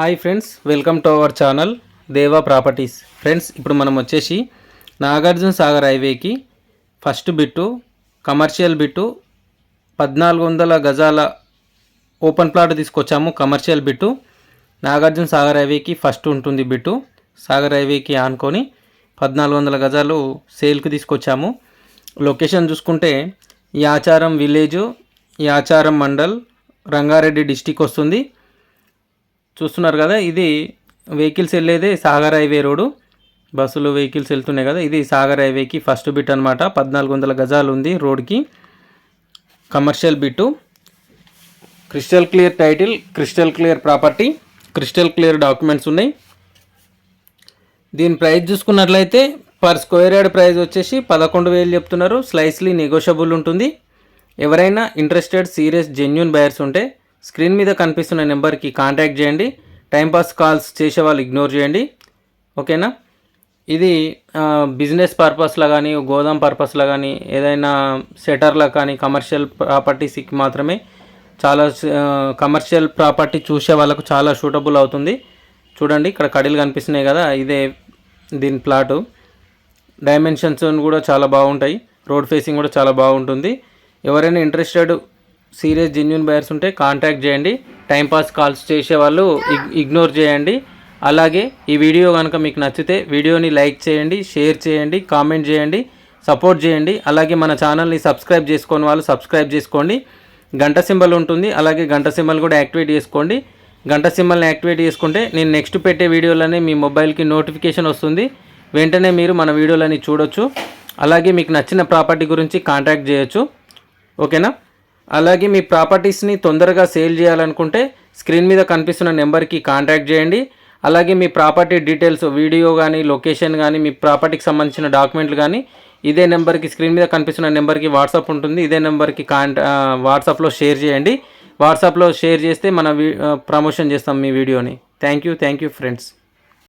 Hi friends welcome to our channel Deva properties. Friends ఇప్పుడు మనం వచ్చేసి నాగార్జున సాగర్ హైవేకి ఫస్ట్ బిట్టు కమర్షియల్ బిట్టు పద్నాలుగు వందల గజాల ఓపెన్ ప్లాట్ తీసుకొచ్చాము కమర్షియల్ బిట్టు. నాగార్జున సాగర్ హైవేకి ఫస్ట్ ఉంటుంది బిట్టు. సాగర్ హైవేకి ఆనుకొని పద్నాలుగు వందల గజాలు సేల్కి తీసుకొచ్చాము. లొకేషన్ చూసుకుంటే యాచారం విలేజు యాచారం మండల్ రంగారెడ్డి డిస్టిక్ వస్తుంది. చూస్తున్నారు కదా ఇది వెహికల్స్ వెళ్ళేదే సాగర్ హైవే రోడ్డు. బస్సులు వెహికల్స్ వెళ్తున్నాయి కదా ఇది సాగర్ హైవేకి ఫస్ట్ బిట్ అనమాట పద్నాలుగు వందల గజాలు ఉంది రోడ్కి commercial bit crystal clear title crystal clear property crystal clear documents ఉన్నాయి. దీని ప్రైస్ చూసుకున్నట్లయితే పర్ స్క్వేర్ యార్డ్ ప్రైస్ వచ్చేసి పదకొండు వేలు చెప్తున్నారు. స్లైస్లీ నెగోషియబుల్ ఉంటుంది. ఎవరైనా ఇంట్రెస్టెడ్ సీరియస్ జెన్యున్ బయర్స్ ఉంటే స్క్రీన్ మీద కనిపిస్తున్న నెంబర్కి కాంటాక్ట్ చేయండి. టైంపాస్ కాల్స్ చేసే వాళ్ళు ఇగ్నోర్ చేయండి. ఓకేనా ఇది బిజినెస్ పర్పస్లో కానీ గోదాం పర్పస్లో కానీ ఏదైనా సెటర్లో కానీ కమర్షియల్ ప్రాపర్టీస్కి మాత్రమే చాలా కమర్షియల్ ప్రాపర్టీ చూసే వాళ్ళకు చాలా సూటబుల్ అవుతుంది. చూడండి ఇక్కడ కడీలు కనిపిస్తున్నాయి కదా ఇదే దీని ప్లాటు డైమెన్షన్స్ కూడా చాలా బాగుంటాయి. రోడ్ ఫేసింగ్ కూడా చాలా బాగుంటుంది. ఎవరైనా ఇంట్రెస్టెడ్ సీరియస్ జెన్యున్ బయర్స్ ఉంటే కాంటాక్ట్ చేయండి. టైంపాస్ కాల్స్ చేసే వాళ్ళు ఇగ్నోర్ చేయండి. అలాగే ఈ వీడియో కనుక మీకు నచ్చితే వీడియోని లైక్ చేయండి షేర్ చేయండి కామెంట్ చేయండి సపోర్ట్ చేయండి. అలాగే మన ఛానల్ని సబ్స్క్రైబ్ చేసుకొని వాళ్ళు సబ్స్క్రైబ్ చేసుకోండి. గంట సింబల్ ఉంటుంది. అలాగే గంట సింబల్ కూడా యాక్టివేట్ చేసుకోండి. గంట సింబల్ని యాక్టివేట్ చేసుకుంటే నేను నెక్స్ట్ పెట్టే వీడియోలనే మీ మొబైల్కి నోటిఫికేషన్ వస్తుంది. వెంటనే మీరు మన వీడియోలని చూడొచ్చు. అలాగే మీకు నచ్చిన ప్రాపర్టీ గురించి కాంటాక్ట్ చేయొచ్చు. ఓకేనా అలాగే మీ ప్రాపర్టీస్ని తొందరగా సేల్ చేయాలనుకుంటే స్క్రీన్ మీద కనిపిస్తున్న నెంబర్కి కాంటాక్ట్ చేయండి. అలాగే మీ ప్రాపర్టీ డీటెయిల్స్ వీడియో కానీ లొకేషన్ కానీ మీ ప్రాపర్టీకి సంబంధించిన డాక్యుమెంట్లు కానీ ఇదే నెంబర్కి స్క్రీన్ మీద కనిపిస్తున్న నెంబర్కి వాట్సాప్ ఉంటుంది. ఇదే నెంబర్కి కాంటా వాట్సాప్లో షేర్ చేయండి. వాట్సాప్లో షేర్ చేస్తే మన వీ ప్రమోషన్ చేస్తాం మీ వీడియోని. Thank you thank you friends.